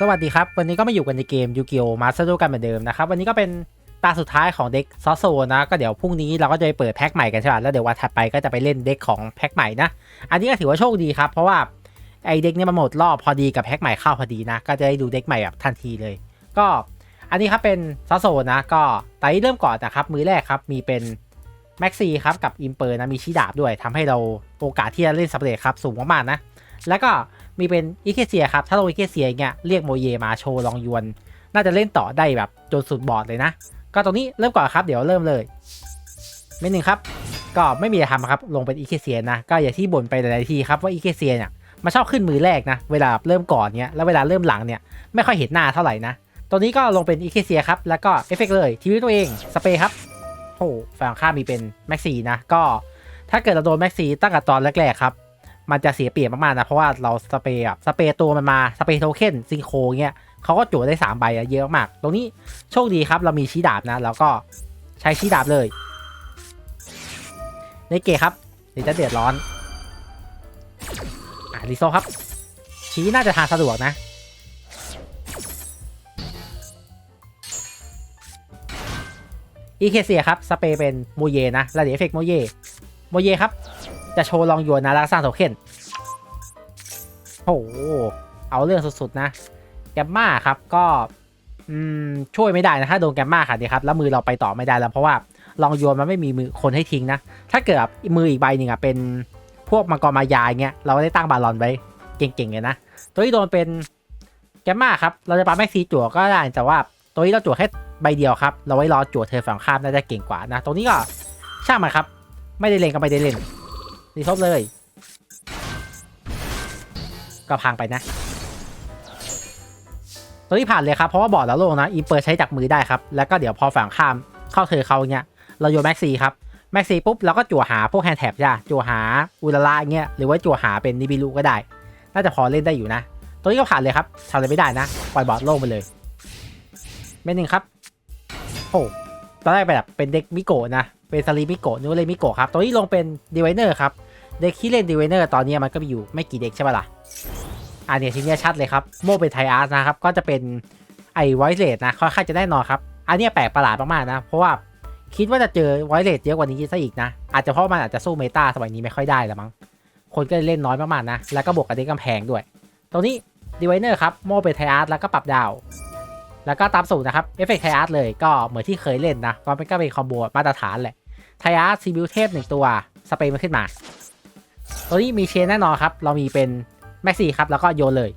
สวัสดีครับ วันนี้ก็มาอยู่กันในเกมยูกิโอมาสเตอร์กันเหมือนเดิมนะครับ วันนี้ก็เป็นตาสุดท้ายของเด็กซอโซนะ ก็เดี๋ยวพรุ่งนี้เราก็จะไปเปิดแพ็คใหม่กันใช่ป่ะแล้วเดี๋ยววันถัดไปก็จะไปเล่นเด็กของแพ็คใหม่นะ อันนี้ก็ถือว่าโชคดีครับ เพราะว่าไอเด็กเนี่ยมันหมดรอบพอดีกับแพ็คใหม่เข้าพอดีนะ ก็จะได้ดูเด็กใหม่แบบทันทีเลย ก็อันนี้ครับเป็นซอโซนะ ก็ตอนนี้เริ่มก่อนนะครับมือแรกครับมีเป็นแม็กซี่ครับกับอิมเปอร์นะมีชีดาบด้วยทำให้เราโอกาสที่จะเล่นสำเร็จครับสูงมากๆนะ แล้วก็ มีเป็นอีเคเซียครับ ถ้าลงอีเคเซียอย่างเงี้ยเรียกโมเยมาโชว์ลองยวน น่าจะเล่นต่อได้แบบจนสุดบอร์ดเลยนะ ก็ตรงนี้เริ่มก่อนครับเดี๋ยวเริ่มเลยเมนหนึ่งครับ ก็ไม่มีอะไรทำครับลงเป็นอีเคเซียนะก็อย่างที่บ่นไปหลายๆทีครับว่าอีเคเซียเนี่ยมาชอบขึ้นมือแรกนะเวลาเริ่มก่อนเนี้ยแล้วเวลาเริ่มหลังเนี่ยไม่ค่อยเห็นหน้าเท่าไหร่นะตัวนี้ก็ลงเป็นอีเคเซียครับแล้วก็เอฟเฟกเลยทีวีตัวเองสเปรย์ครับโอ้ฝั่งข้ามมีเป็นแม็กซีนะก็ถ้าเกิดเราโดนแม็กซีตั้งแต่ตอนแรกๆครับ มันจะเสียเปรียบมากๆนะเพราะว่าเราสเปรย์สเปรย์ตัวมันมาสเปรย์โทเค็นซิงโคเงี้ยเขาก็จุได้3ใบเยอะมาก ตรงนี้โชคดีครับเรามีชี้ดาบนะ แล้วก็ใช้ชี้ดาบเลยในเกครับเดี๋ยวจะเดือดร้อนอะลิโซครับ ชี้น่าจะทานสะดวกนะอีเคเซียครับ สเปรย์เป็นโมเยนะ แล้วเดี๋ยวเอฟเฟกต์โมเยโมเยครับ จะโชว์ลองยวนนะแล้วสร้างโทเค็นโอ้โหเอาเรื่องสุดๆนะ แกมมาครับก็ช่วยไม่ได้นะถ้าโดนแกมมาค่ะดีครับ แล้วมือเราไปต่อไม่ได้แล้วเพราะว่าลองโยนมันไม่มีมือคนให้ทิ้งนะ ถ้าเกิดมืออีกใบหนึ่งอะเป็นพวกมังกรมายาอย่างเงี้ย เราได้ตั้งบาลอนไว้เก่งๆเลยนะ ตัวที่โดนเป็นแกมมาครับ เราจะปาแม็กซีจั่วก็ได้แต่ว่าตัวนี้เราจั่วแค่ใบเดียวครับ เราไว้รอจั่วเธอฝั่งข้ามน่าจะเก่งกว่านะ ตรงนี้ก็ช่างมันครับ ไม่ได้เล่นก็ไม่ได้เล่น รีทบเลย ก็พังไปนะ ตัวนี้ผ่านเลยครับ เพราะว่าบอร์ดแล้วโลงนะ อีเปิดใช้จากมือได้ครับ แล้วก็เดี๋ยวพอฝั่งข้ามเข้าเธอเขาเงี้ย เราโยนแม็กซีครับ แม็กซีปุ๊บเราก็จั่วหาพวกแฮนด์แท็บจ้ะจั่วหาอุลาระเงี้ย หรือว่าจั่วหาเป็นนิบิลูก็ได้ น่าจะพอเล่นได้อยู่นะ ตัวนี้ก็ผ่านเลยครับทำอะไรไม่ได้นะ ปล่อยบอร์ดโล่งไปเลยเมนหนึ่งครับ โอ้ตอนแรกแบบเป็นเด็กมิโกะนะ เป็นซาริมิโกะนูเลยมิโกะครับ ตัวนี้ลงเป็นดีไวเนอร์ครับ เด็กที่เล่นดีไวเนอร์ตอนนี้มันก็มีอยู่ไม่กี่เด็กใช่ปะล่ะอันนี้ทีนี้ชัดเลยครับ โมเป็นไทอาร์สนะครับ ก็จะเป็นไอไวเลสนะค่อนข้างจะแน่นอนครับ อันนี้แปลกประหลาดมากๆนะ เพราะว่าคิดว่าจะเจอไวเลสเยอะกว่านี้ซะอีกนะ อาจจะเพราะมันอาจจะสู้เมตาสมัยนี้ไม่ค่อยได้ละมั้ง คนก็เล่นน้อยมากๆนะ แล้วก็บวกกับเด็กกำแพงด้วย ตรงนี้ดีไวเนอร์ครับ โมเป็นไทอาร์สแล้วก็ปรับดาว แล้วก็ตามสูตรนะครับเอฟเฟกต์ไทอาร์สเลยก็เหมือนที่เคยเล่นนะก็เป็นก็เป็นคอมโบมาตรฐานแหละไทอาร์ซีบิวเทพหนึ่งตัวสเปรย์มันขึ้นมา ตัวนี้มีเชนแน่นอนครับ เรามีเป็นแม็กซี่ครับ แล้วก็โยนเลย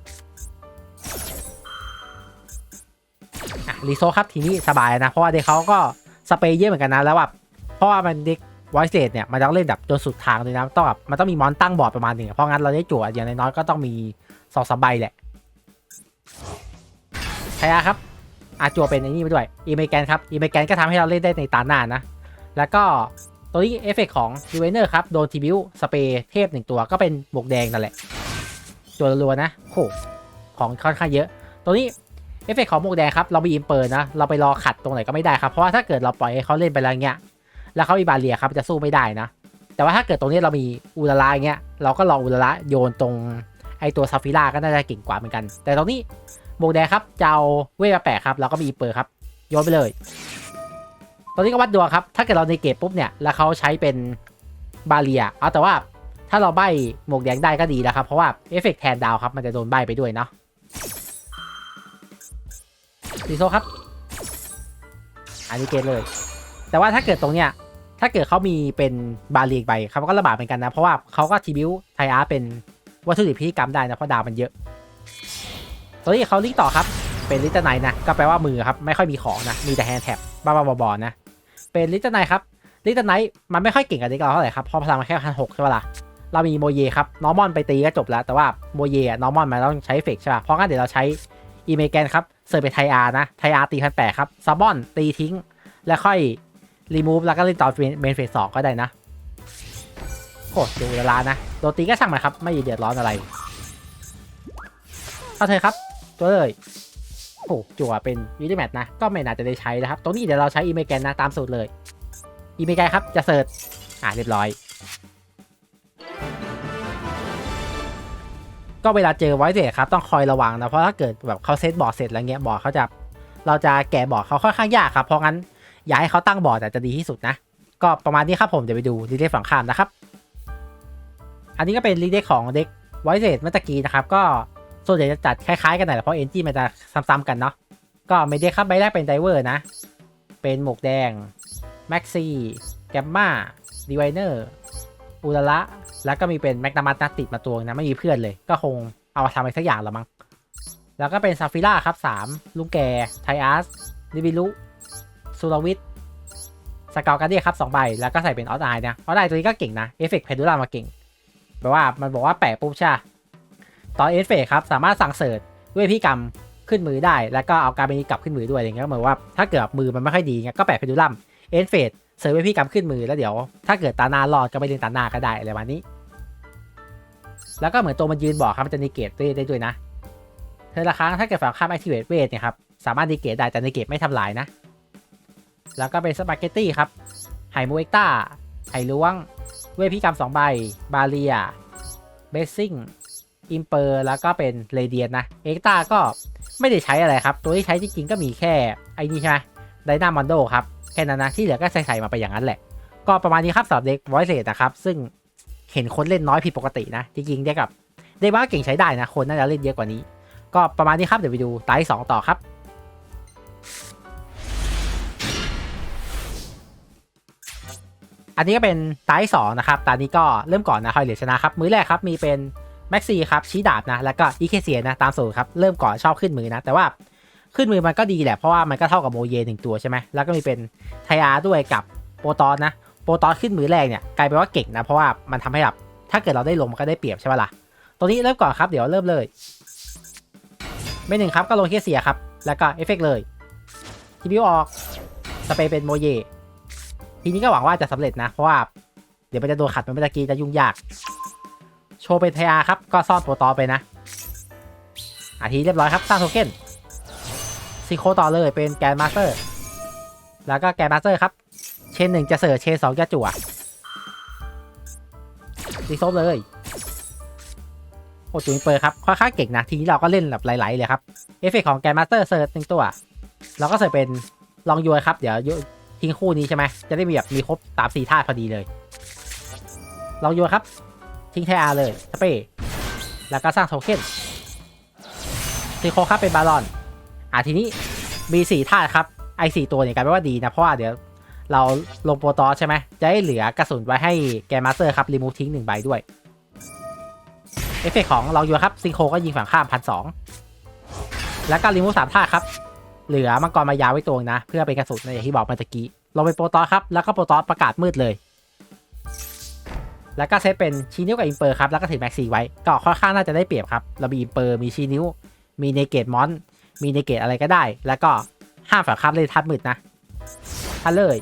รีโซครับทีนี้สบายนะ เพราะว่าเด็กเขาก็สเปรย์เยอะเหมือนกันนะแล้วแบบเพราะว่ามันเด็กไวเซตเนี่ยมันต้องเล่นแบบจนสุดทางเลยนะต้องแบบมันต้องมีมอนตั้งบอร์ดประมาณหนึ่งเพราะงั้นเราได้จั่วอย่างน้อยก็ต้องมีสองสามใบแหละไทอาครับอาจั่วเป็นไอ้นี่ไปด้วยอีเมแกนครับอีเมแกนก็ทำให้เราเล่นได้ในตาหน้านะ แล้วก็ ตัวนี้เอฟเฟกของดีเวนเนอร์ครับ โดนทีบิวสเปรย์เทพหนึ่งตัวก็เป็นหมวกแดงนั่นแหละ ตัวรัวนะโหของค่อนข้างเยอะ ตัวนี้เอฟเฟกของหมวกแดงครับ เราไปอิมเปิดนะ เราไปรอขัดตรงไหนก็ไม่ได้ครับ เพราะว่าถ้าเกิดเราปล่อยให้เขาเล่นไปแล้วเงี้ย แล้วเขามีบาเรียครับจะสู้ไม่ได้นะ แต่ว่าถ้าเกิดตรงนี้เรามีอุลาระเงี้ย เราก็รออุลาระโยนตรงไอตัวซาฟิล่าก็น่าจะเก่งกว่าเหมือนกัน แต่ตรงนี้หมวกแดงครับจะเอาเวทมาแปะครับ เราก็มีอิมเปิดครับ โยนไปเลย ตอนนี้ก็วัดดวงครับ ถ้าเกิดเราในเกตปุ๊บเนี่ย แล้วเขาใช้เป็นบาเรียเอาแต่ว่าถ้าเราใบหมวกแดงได้ก็ดีนะครับ เพราะว่าเอฟเฟกต์แทนดาวครับ มันจะโดนใบไปด้วยเนาะดีโซครับ อันนี้เกตเลย แต่ว่าถ้าเกิดตรงเนี้ย ถ้าเกิดเขามีเป็นบาเรียใบเขาก็ระบาดเหมือนกันนะ เพราะว่าเขาก็ทีบิวไทอาร์เป็นวัตถุดิบพิธีกรรมได้นะ เพราะดาวมันเยอะ ตัวนี้เขาลิงต่อครับ เป็นลิตเติ้ลไนนะ ก็แปลว่ามือครับ ไม่ค่อยมีของนะ มีแต่แฮนด์แท็บบ้าๆบอๆนะ เป็นลิตเติ้ลไนครับลิตเติ้ลไนมันไม่ค่อยเก่งกับด็กเราเท่าไหร่ครับเพราะพลังมันแค่พันหกใช่ปะล่ะเรามีโมเยครับนอร์มอนไปตีก็จบแล้ว แต่ว่าโมเยนอร์มอนมันต้องใช้เฟกใช่ป่ะเพราะงั้นเดี๋ยวเราใช้อีเมแกนครับเสิร์ฟไปไทอาร์นะไทอาร์ตีพันแปดครับซาบอนตีทิ้ง แล้วค่อยรีมูฟแล้วก็เล่นตอเมนเฟสสองก็ได้นะโคตรดูเวลานะโดตีก็ช่างมันครับ ไม่เดือดร้อนอะไรเข้าเธอครับตัวเลย โอ้จั่วเป็นวิแมทนะ ก็ไม่น่าจะได้ใช้นะครับ ตรงนี้เดี๋ยวเราใช้อีเมแกนนะตามสูตรเลย อีเมแกนครับจะเสิร์ชอ่าเรียบร้อย ก็เวลาเจอไวเซตครับต้องคอยระวังนะ เพราะถ้าเกิดแบบเขาเซตบอร์ดเสร็จแล้วเงี้ยบอร์ดเขาจะ เราจะแกะบอร์ดเขาค่อนข้างยากครับ เพราะงั้นอย่าให้เขาตั้งบอร์ดอะจะดีที่สุดนะ ก็ประมาณนี้ครับผมเดี๋ยวไปดูรีเดกฝั่งข้ามนะครับ อันนี้ก็เป็นรีเดกของเด็กไวเซตเมื่อกี้นะครับก็ ส่วนใหญ่จะจัดคล้ายๆกันหน่อยแหละเพราะเอนจิมันจะซ้ำๆกันเนาะก็เมเดครับใบแรกเป็นไดเวอร์นะ เป็นหมวกแดงแม็กซี่แกมมาดีไวเนอร์อุลละแล้วก็มีเป็นแมกนามัสนะติดมาตัวนะไม่มีเพื่อนเลย ก็คงเอามาทำอะไรสักอย่างละมั้งแล้วก็เป็นซาฟิล่าครับ 3 ลุงแกไทอัสดิบิลุซูลวิทสกาวการเดียครับ2ใบ แล้วก็ใส่เป็นออสไอนะออสไอตัวนี้ก็เก่งนะ เอฟเฟกต์เพดูล่ามาเก่ง แปลว่ามันบอกว่าแปะปุ๊บใช่ ตอนเอฟเฟย์ครับสามารถสั่งเสิร์ชด้วยพิกรรมขึ้นมือได้ แล้วก็เอาการเป็นกลับขึ้นมือด้วยอะไรเงี้ยก็เหมือนว่าถ้าเกิดมือมันไม่ค่อยดีเงี้ยก็แปะเพดูลัมเอนเฟดเสิร์ฟไว้พี่กำขึ้นมือแล้วเดี๋ยว ถ้าเกิดตาหนารอดก็ไปเล่นตาหนาก็ได้อะไรประมาณนี้ แล้วก็เหมือนตัวมันยืนบอกครับมันจะนิเกตเวทได้ด้วยนะเธอละครั้งถ้าเกิดฝั่งข้าม activate เวทเนี่ยครับสามารถนิเกตได้แต่นิเกตไม่ทำลายนะ แล้วก็เป็นสปาเกตตี้ครับไฮมูเอ็กต้าไฮล้วงเวทพี่กำสองใบบาเรียเบสซิ่ง อิมเปอร์แล้วก็เป็นเรเดียนนะเอ็กต้าก็ไม่ได้ใช้อะไรครับ ตัวที่ใช้จริงๆก็มีแค่ไอ้นี่ใช่ไหมไดนามอนโดครับ แค่นั้นนะ ที่เหลือก็ใส่ๆมาไปอย่างนั้นแหละ ก็ประมาณนี้ครับสำหรับเด็ก voice rate นะครับ ซึ่งเห็นคนเล่นน้อยผิดปกตินะ จริงๆเด็กกับเด็กว่าเก่งใช้ได้นะ คนน่าจะเล่นเยอะกว่านี้ ก็ประมาณนี้ครับเดี๋ยวไปดูไตสองต่อครับอันนี้ก็เป็นไตสองนะครับตอนนี้ก็เริ่มก่อนนะคอยเหลือชนะครับ มือแรกครับมีเป็น แม็กซี่ครับชี้ดาบนะแล้วก็อีเคเซียนะตามสูตรครับเริ่มก่อนชอบขึ้นมือนะแต่ว่าขึ้นมือมันก็ดีแหละเพราะว่ามันก็เท่ากับโมเยหนึ่งตัวใช่ไหมแล้วก็มีเป็นไทอาด้วยกับโปรตอนนะโปรตอนขึ้นมือแรกเนี่ยกลายเป็นว่าเก่งนะเพราะว่ามันทำให้แบบถ้าเกิดเราได้ลงมันก็ได้เปรียบใช่ไหมล่ะตัวนี้เริ่มก่อนครับเดี๋ยวเริ่มเลยไม่หนึ่งครับก็ลงเคเซียครับแล้วก็เอฟเฟกเลยทีบิวออกสเปรย์เป็นโมเยทีนี้ก็หวังว่าจะสำเร็จนะเพราะว่าเดี๋ยวมันจะโดนขัดเป็นเมื่อกี้จะยุ่งยาก โชว์เป็นไทอาครับ ก็ซ่อนโปรตอไปนะ อาทีเรียบร้อยครับสร้างโทเค็นซีโคต่อเลยเป็นแกนมาสเตอร์ แล้วก็แกนมาสเตอร์ครับ เชนหนึ่งจะเสิร์ชเชนสองจะจั่วซีโซบเลย โอ้จุงเปอร์ครับ ค่อนข้างเก่งนะ ทีนี้เราก็เล่นแบบไหลๆเลยครับ เอฟเฟกของแกนมาสเตอร์เสิร์ชหนึ่งตัว เราก็เสิร์ชเป็นลองยูครับ เดี๋ยวทิ้งคู่นี้ใช่ไหม จะได้มีแบบมีครบสามสี่ท่าพอดีเลย ลองยูครับ ทิ้งไทอาเลยสเปรย์แล้วก็สร้างโทเค็นซีโคครับเป็นบาลอน อะทีนี้มีสี่ธาตุครับไอสี่ตัวเนี่ยกลายเป็นว่าดีนะเพราะว่าเดี๋ยวเราลงโปรตอใช่ไหมจะให้เหลือกระสุนไว้ให้แกมาสเตอร์ครับรีมูทิ้งหนึ่งใบด้วยเอฟเฟกของเราอยู่ครับซิงโคก็ยิงฝั่งข้ามพันสองแล้วก็รีมูสามธาตุครับ เหลือมังกรมายาไว้ตัวนะ เพื่อเป็นกระสุนอย่างที่บอกเมื่อกี้ลงไปโปรตอครับแล้วก็โปรตอประกาศมืดเลย แล้วก็เซตเป็นชีนิ้วกับอิมเปอร์ครับแล้วก็ถือแม็กซีไว้ก็ค่อนข้างน่าจะได้เปรียบครับเรามีอิมเปอร์มีชีนิ้ว มีเนเกตมอนมีเนเกตอะไรก็ได้ แล้วก็ห้ามฝั่งข้ามเล่นทัดมืดนะทัดเลย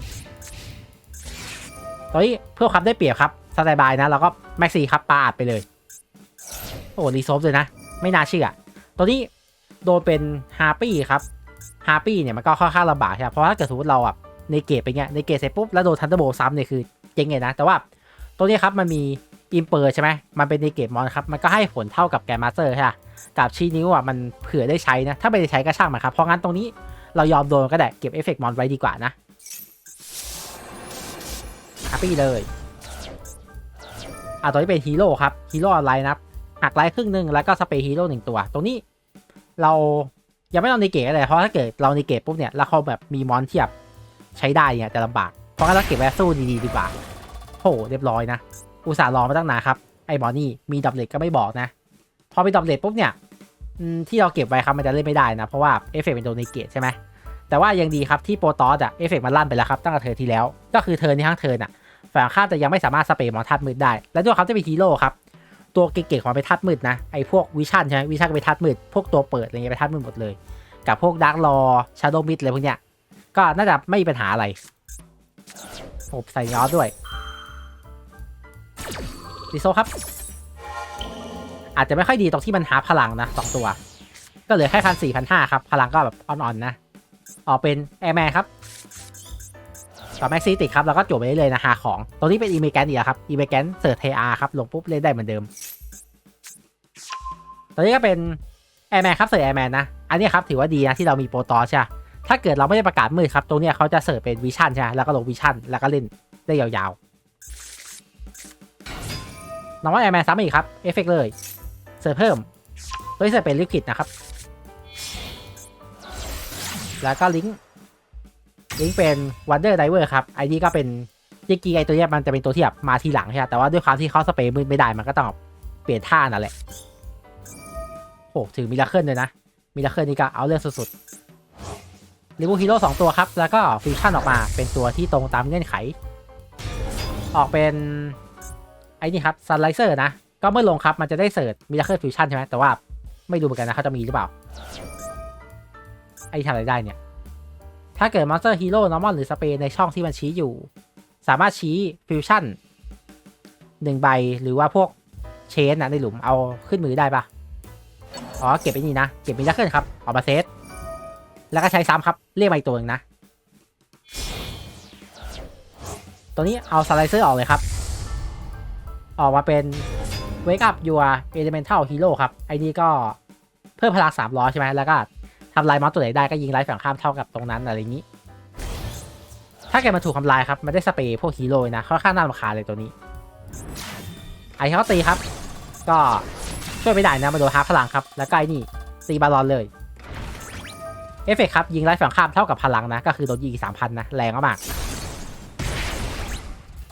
ตัวนี้เพื่อความได้เปรียบครับสไตล์บายนะเราก็แม็กซีครับปาอัดไปเลย โอ้รีโซฟเลยนะ ไม่น่าเชื่อตัวนี้โดนเป็นฮาร์ปี้ครับฮาร์ปี้เนี่ยมันก็ค่อนข้างลำบากใช่ไหมเพราะถ้าเกิดสมมติเราอะในเกตไปเงี้ยในเกตเสร็จปุ๊บแล้วโดนทันเดอร์โบซ้ำเนี่ยคือเจ๊งเลยนะ แต่ว่า ตัวนี้ครับมันมีอิมเปอร์ใช่ไหมมันเป็นในเกตมอนครับ มันก็ให้ผลเท่ากับแกมาสเตอร์ใช่ไหมกับชี้นิ้วอะมันเผื่อได้ใช้นะ ถ้าไม่ได้ใช้ก็ช่างมันครับ เพราะงั้นตรงนี้เรายอมโดนก็ได้เก็บเอฟเฟกต์มอนไว้ดีกว่านะฮาร์ปี้เลย อะตัวนี้เป็นฮีโร่ครับ ฮีโร่ออนไลน์นะครับหักไลท์ครึ่งหนึ่งแล้วก็สเปรย์ฮีโร่หนึ่งตัว ตรงนี้เรายังไม่ต้องในเกตเลยเพราะถ้าเกิดเราในเกตปุ๊บเนี่ยแล้วเขาแบบมีมอนเทียบใช้ได้เนี่ยจะลำบาก เพราะงั้นเราเก็บไว้สู้ดีๆดีกว่า หเรียบร้อยนะ อุตส่าห์รอมาตั้งนานครับ ไอ้บอนี่มีดับเล็กก็ไม่บอกนะ พอไปดับเล็กปุ๊บเนี่ยที่เราเก็บไว้ครับมันจะเล่นไม่ได้นะ เพราะว่าเอฟเฟกต์เป็นโดนในเกตใช่ไหมแต่ว่ายังดีครับที่โปรตอสอะเอฟเฟกต์มันลั่นไปแล้วครับตั้งแต่เธอที่แล้ว ก็คือเธอในทั้งเธอน่ะฝั่งข้าจะยังไม่สามารถสเปรย์มอทัดมืดได้ และด้วยครับจะเป็นฮีโร่ครับตัวเก่งๆของไปทัดมืดนะไอ้พวกวิชั่นใช่ไหมวิชั่นไปทัดมืดพวกตัวเปิดอะไรเงี้ยไปทัดมืดหมดเลย กับพวกดาร์กรอชาร์โดมิดอะไรพวกเนี้ยก็น่าจะไม่มีปัญหาอะไรผมใส่ยอด้วย ดิโซครับ อาจจะไม่ค่อยดีตรงที่มันหาพลังนะสองตัว ก็เหลือแค่พันสี่พันห้าครับ พลังก็แบบอ่อนๆนะ ออกเป็นแอร์แมนครับต่อแม็กซี่ติดครับ แล้วก็จบไปเรื่อยๆนะหาของ ตรงนี้เป็นอีเมแกนอีกครับอีเมแกนเสิร์ชเทอาครับ ลงปุ๊บเล่นได้เหมือนเดิม ตอนนี้ก็เป็นแอร์แมนครับเสิร์ฟแอร์แมนนะ อันนี้ครับถือว่าดีนะที่เรามีโปรตอใช่ถ้าเกิดเราไม่ได้ประกาศมืดครับ ตรงนี้เขาจะเสิร์ฟเป็นวิชั่นใช่แล้วก็ลงวิชั่นแล้วก็เล่นได้ยาวๆ น้องว่าแอร์แมนซ้ำอีกครับ เอฟเฟกเลย เสิร์ฟเพิ่มตัวนี้เสิร์ฟเป็นลิควิดนะครับ แล้วก็ลิงก์ลิงก์เป็นวันเดอร์ไดเวอร์ครับไอนี้ก็เป็นจริงๆไอตัวเนี้ยมันจะเป็นตัวที่แบบมาทีหลังใช่ไหมแต่ว่าด้วยความที่เขาสเปรย์มืดไม่ได้มันก็ต้องเปลี่ยนท่านั่นแหละโอ้ถือมิราเคิลเลยนะมิราเคิลนี่ก็เอาเรื่องสุดๆลิบูฮีโร่สองตัวครับ แล้วก็ฟิวชั่นออกมาเป็นตัวที่ตรงตามเงื่อนไข ออกเป็น นี่ครับซันไลเซอร์นะ ก็เมื่อลงครับมันจะได้เสิร์ชมิราเคิลฟิวชั่นใช่ไหมแต่ว่าไม่รู้เหมือนกันนะเขาจะมีหรือเปล่า ไอ้ทำอะไรได้เนี่ย ถ้าเกิดมอนสเตอร์ฮีโร่นอร์มอนหรือสเปรในช่องที่มันชี้อยู่ สามารถชี้ฟิวชั่นหนึ่งใบหรือว่าพวกเชนนะในหลุมเอาขึ้นมือได้ปะอ๋อเก็บไปนี่นะ เก็บมิราเคิลครับออกมาเซตแล้วก็ใช้ซ้ำครับ เรียกมาอีกตัวหนึงนะ ตัวนี้เอาสไลเซอร์ออกเลยครับ ออกมาเป็น Wake up your elemental hero ครับ ไอ้นี่ก็เพิ่มพลัง300 ใช่ไหมแล้วก็ทำลายมอนตัวไหนได้ก็ยิงไล่ฝั่งข้ามเท่ากับตรงนั้นอะไรอย่างนี้ ถ้าแกมันถูกทำลายครับ มันได้สเปรย์พวกฮีโร่นะค่อนข้างน่ารำคาญเลยตัวนี้ ไอ้เขาตีครับ ก็ช่วยไม่ได้นะมาโดนฮาร์ปพลังครับ แล้วก็ไอ้นี่ตีบาลอนเลย เอฟเฟกต์ครับ ยิงไล่ฝั่งข้ามเท่ากับพลังนะ ก็คือโดนยิงสามพันนะ แรงมาก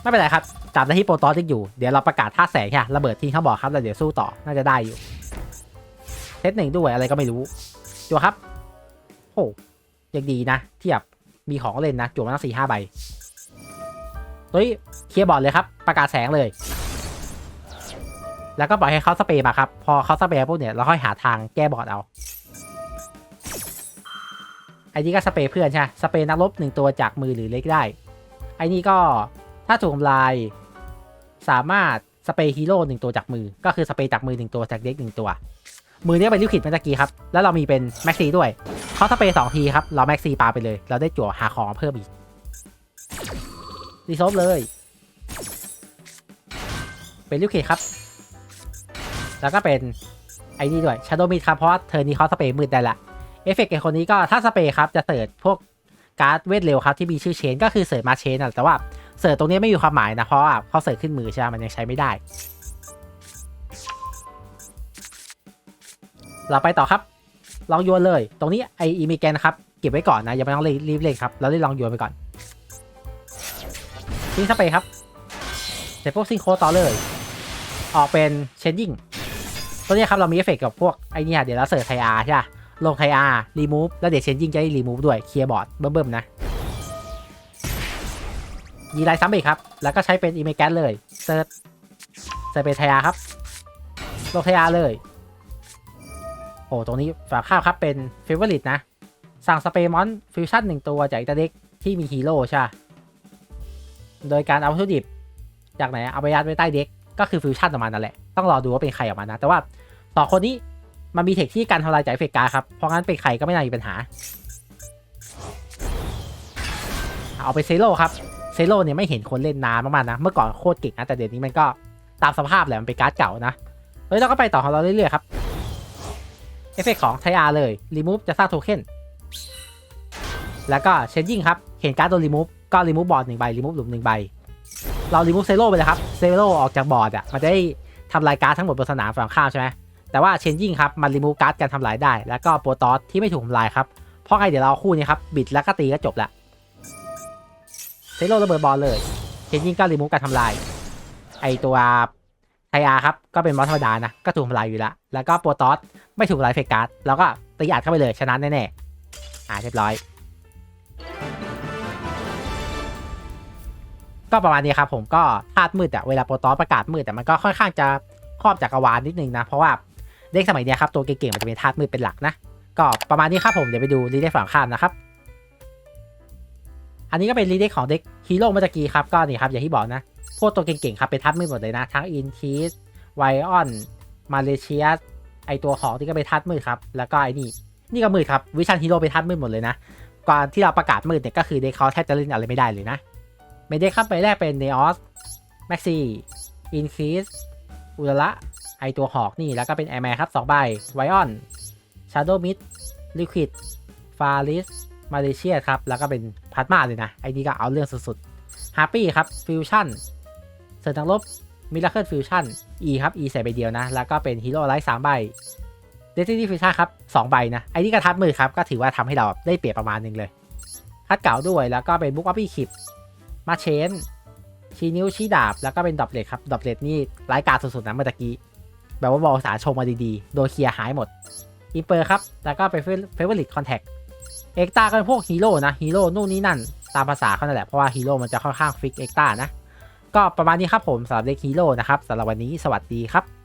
ไม่เป็นไรครับ จับได้ที่โปรตอสที่อยู่ เดี๋ยวเราประกาศท่าแสงค่ะระเบิดทิ้งเขาบอกครับแล้วเดี๋ยวสู้ต่อ น่าจะได้อยู่ เซตหนึ่งด้วยอะไรก็ไม่รู้จัวครับโอ้ยังดีนะ เที่แบมีของเล่นนะจั่วมาตั้งสี่ห้าใบตัวนี้เคลียร์บอร์ดเลยครับ ประกาศแสงเลย แล้วก็ปล่อยให้เขาสเปรย์มาครับ พอเขาสเปรย์ปุ๊บเนี่ย เราค่อยหาทางแก้บอร์ดเอาไอ้นี่ก็สเปรย์เพื่อนใช่ สเปรย์นักรบหนึ่งตัวจากมือหรือเล็กได้ ไอ้นี่ก็ถ้าถูกทำลาย สามารถสเปรย์ฮีโร่หนึ่งตัวจากมือ ก็คือสเปรย์จากมือหนึ่งตัวจากเด็กหนึ่งตัว มือเนี้ยเป็นลิควิดเมื่อกี้ครับ แล้วเรามีเป็นแม็กซีด้วยเขาสเปรย์สองทีครับ เราแม็กซีปาไปเลย เราได้จั่วหาของเพิ่มอีกรีโซฟเลย เป็นลิควิดครับ แล้วก็เป็นไอ้นี่ด้วยชาโดมิดครับ เพราะเธอนี้เขาสเปรย์มืดได้ละ เอฟเฟกต์ไอคนนี้ก็ถ้าสเปรย์ครับจะเสิร์ชพวกการ์ดเวทเร็วครับที่มีชื่อเชนก็คือเสิร์ชมาเชนอะแต่ว่า เสิร์ชตรงนี้ไม่มีความหมายนะเพราะว่าเขาเสิร์ชขึ้นมือใช่ไหมมันยังใช้ไม่ได้ เราไปต่อครับ ลองโยนเลย ตรงนี้ไออีมิแกนนะครับเก็บไว้ก่อนนะอย่าไปต้องรีบเล่นครับเราได้ลองโยนไปก่อนทิ้งสเปรย์ครับเสร็จพวกซิงโคต่อเลย ออกเป็นเชนยิงตัวนี้ครับเรามีเอฟเฟกต์กับพวกไอเนี่ยเดี๋ยวเราเสิร์ชไทอาร์ใช่ปะลงไทอาร์รีมูฟแล้วเดี๋ยวเชนยิงจะได้รีมูฟด้วยเคลียร์บอร์ดเบิ่มๆนะ ยีไลซ้ำอีกครับ แล้วก็ใช้เป็นอีเมแกนเลยเซิร์ชเซิร์ชเป็นไทอาร์ครับโลงไทอาร์เลย โอ้ตรงนี้ฝากข้าวครับเป็นเฟเวอร์ลิตนะ สั่งสเปร์มอนฟิวชั่นหนึ่งตัวจากอิตาเด็กที่มีฮีโร่ใช่ โดยการเอาวัตถุดิบ จากไหนเอาไปยัดไว้ใต้เด็กก็คือฟิวชั่นออกมานั่นแหละ ต้องรอดูว่าเป็นใครออกมานะ แต่ว่าต่อคนนี้มันมีเทคที่การทำลายจากเฟกกาครับ เพราะงั้นเป็นใครก็ไม่น่ามีปัญหา เอาไปเซโร่ครับ เซโร่เนี่ยไม่เห็นคนเล่นนานมากๆนะ เมื่อก่อนโคตรเก่งนะแต่เดี๋ยวนี้มันก็ตามสภาพแหละมันเป็นการ์ดเก่านะเฮ้ยเราก็ไปต่อของเราเรื่อยๆครับเอฟเฟกต์ของไทอาร์เลยรีมูฟจะสร้างโทเค็นแล้วก็เชนยิ่งครับ เห็นการ์ดโดนรีมูฟก็รีมูฟบอร์ดหนึ่งใบรีมูฟหลุมหนึ่งใบ เรารีมูฟเซโร่ไปเลยครับเซโร่ออกจากบอร์ดอะมันจะได้ทำลายการ์ดทั้งหมดบนสนามฝั่งข้ามใช่ไหมแต่ว่าเชนยิ่งครับมันรีมูฟการ์ดการทำลายได้ แล้วก็โปรตอสที่ไม่ถูกทำลายครับเพราะไงเดี๋ยวเราเอาคู่นี้ครับบิดแล้วก็ตีก็จบละ เซโร่ระเบิดบอลเลยเชนยิ่งก็รีมูฟการทำลาย ไอตัวไทอาร์ครับ ก็เป็นมอสธรรมดานะ ก็ถูกทำลายอยู่แล้วแล้วก็โปรตอสไม่ถูกทำลายเฟกการ์ดแล้วก็ตีอัดเข้าไปเลยชนะแน่ๆอ่าเรียบร้อย ก็ประมาณนี้ครับผมก็ธาตุมืดอะเวลาโปรตอสประกาศมืดแต่มันก็ค่อนข้างจะครอบจักรวาลนิดนึงนะ เพราะว่าเด็กสมัยนี้ครับตัวเก่งๆมันจะเป็นธาตุมืดเป็นหลักนะ ก็ประมาณนี้ครับผมเดี๋ยวไปดูรีเดฝั่งข้ามนะครับ อันนี้ก็เป็นรีเด็กของเด็กฮีโร่เมื่อตะกี้ครับก็นี่ครับอย่างที่บอกนะ พวกตัวเก่งๆครับเป็นธาตุมืดหมดเลยนะ ทั้งอินคีสไวออน มาเลเซียสไอตัวของที่ก็เป็นธาตุมืดครับ แล้วก็ไอนี่ นี่ก็มืดครับ วิชันฮีโร่เป็นธาตุมืดหมดเลยนะ ก่อนที่เราประกาศมืดเนี่ยก็คือเด็กเขาแทบจะเล่นอะไรไม่ได้เลยนะเมเดครับไปแรกเป็นเนออสแม็กซี่อินคีสอุลละไอตัวหอกนี่แล้วก็เป็นแอร์แมนครับ2ใบไวออนชาร์โดมิดลิควิดฟาริส มาเลเซียครับ แล้วก็เป็นพัดมาเลยนะ ไอ้นี่ก็เอาเรื่องสุดๆฮาร์ปี้ครับฟิวชั่นเสริมทางลบมิราเคิลฟิวชั่น E ครับ E ใส่ใบเดียวนะ แล้วก็เป็นฮีโร่ไลท์สามใบเดซิตี้ฟิวชั่นครับสองใบนะ ไอ้นี่ก็ทัดมือครับ ก็ถือว่าทำให้เราได้เปรียบประมาณหนึงเลยคัดเก่าด้วยแล้วก็เป็นบุ๊กอัพปี้คิปมาเชนชี้นิ้วชี้ดาบ แล้วก็เป็นดอปเลตครับดอปเลตนี่ร้ายกาจสุดๆนะเมื่อตะกี้ แบบว่าบอลสาชมมาดีๆ โดนเคลียร์หายหมดอินเปอร์ครับ แล้วก็เป็นเฟเวอร์ลิตคอนแทค เอ็กตาก็เป็นพวกฮีโร่นะฮีโร่นู่นนี่นั่นตามภาษาเขานั่นแหละเพราะว่าฮีโร่มันจะค่อนข้างฟิกเอ็กตานะ ก็ประมาณนี้ครับผมสำหรับเด็กฮีโร่นะครับสำหรับวันนี้สวัสดีครับ